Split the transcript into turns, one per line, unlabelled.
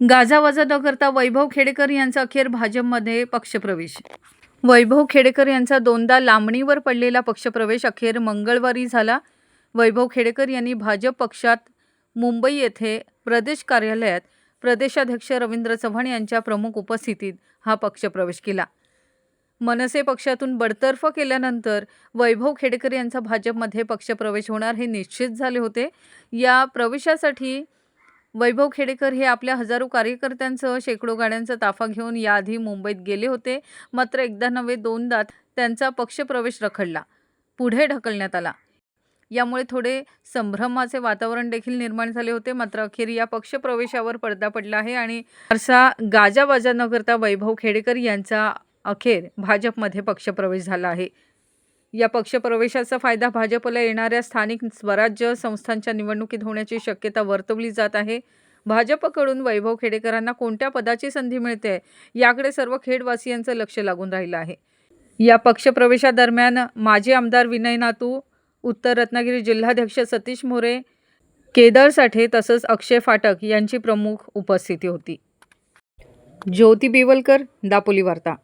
गाजावाजा न करता वैभव खेडेकर यांचा अखेर भाजपमध्ये पक्षप्रवेश. वैभव खेडेकर यांचा दोनदा लांबणीवर पडलेला पक्षप्रवेश अखेर मंगळवारी झाला. वैभव खेडेकर यांनी भाजप पक्षात मुंबई येथे प्रदेश कार्यालयात प्रदेशाध्यक्ष रवींद्र चव्हाण यांच्या प्रमुख उपस्थितीत हा पक्षप्रवेश केला. मनसे पक्षातून बडतर्फ केल्यानंतर वैभव खेडेकर यांचा भाजपमध्ये पक्षप्रवेश होणार हे निश्चित झाले होते. या प्रवेशासाठी वैभव खेडेकर हे आपल्या हजारो कार्यकर्त्यांसह शेकडो गाड्यांचा ताफा घेऊन याआधी मुंबईत गेले होते. मात्र एकदा नव्हे दोनदा त्यांचा पक्षप्रवेश रखडला. पुढे ढकलण्यात आला. यामुळे थोडे संभ्रमाचे वातावरण देखील निर्माण झाले होते. मात्र अखेर या पक्षप्रवेशावर पडदा पडला आहे आणि फारसा गाजाबाजा न करता वैभव खेडेकर यांचा अखेर भाजपमध्ये पक्षप्रवेश झाला आहे. या पक्षप्रवेशाचा फायदा भाजपला येणाऱ्या स्थानिक स्वराज्य संस्थांच्या निवडणुकीत होण्याची शक्यता वर्तवली जात आहे. भाजपकडून वैभव खेडेकरांना कोणत्या पदाची संधी मिळते याकडे सर्व खेडवासियांचं लक्ष लागून राहिलं आहे. या पक्षप्रवेशादरम्यान माजी आमदार विनय नातू उत्तर रत्नागिरी जिल्हाध्यक्ष सतीश मोरे केदार साठे तसंच अक्षय फाटक यांची प्रमुख उपस्थिती होती. ज्योती बिवलकर दापोली वार्ता.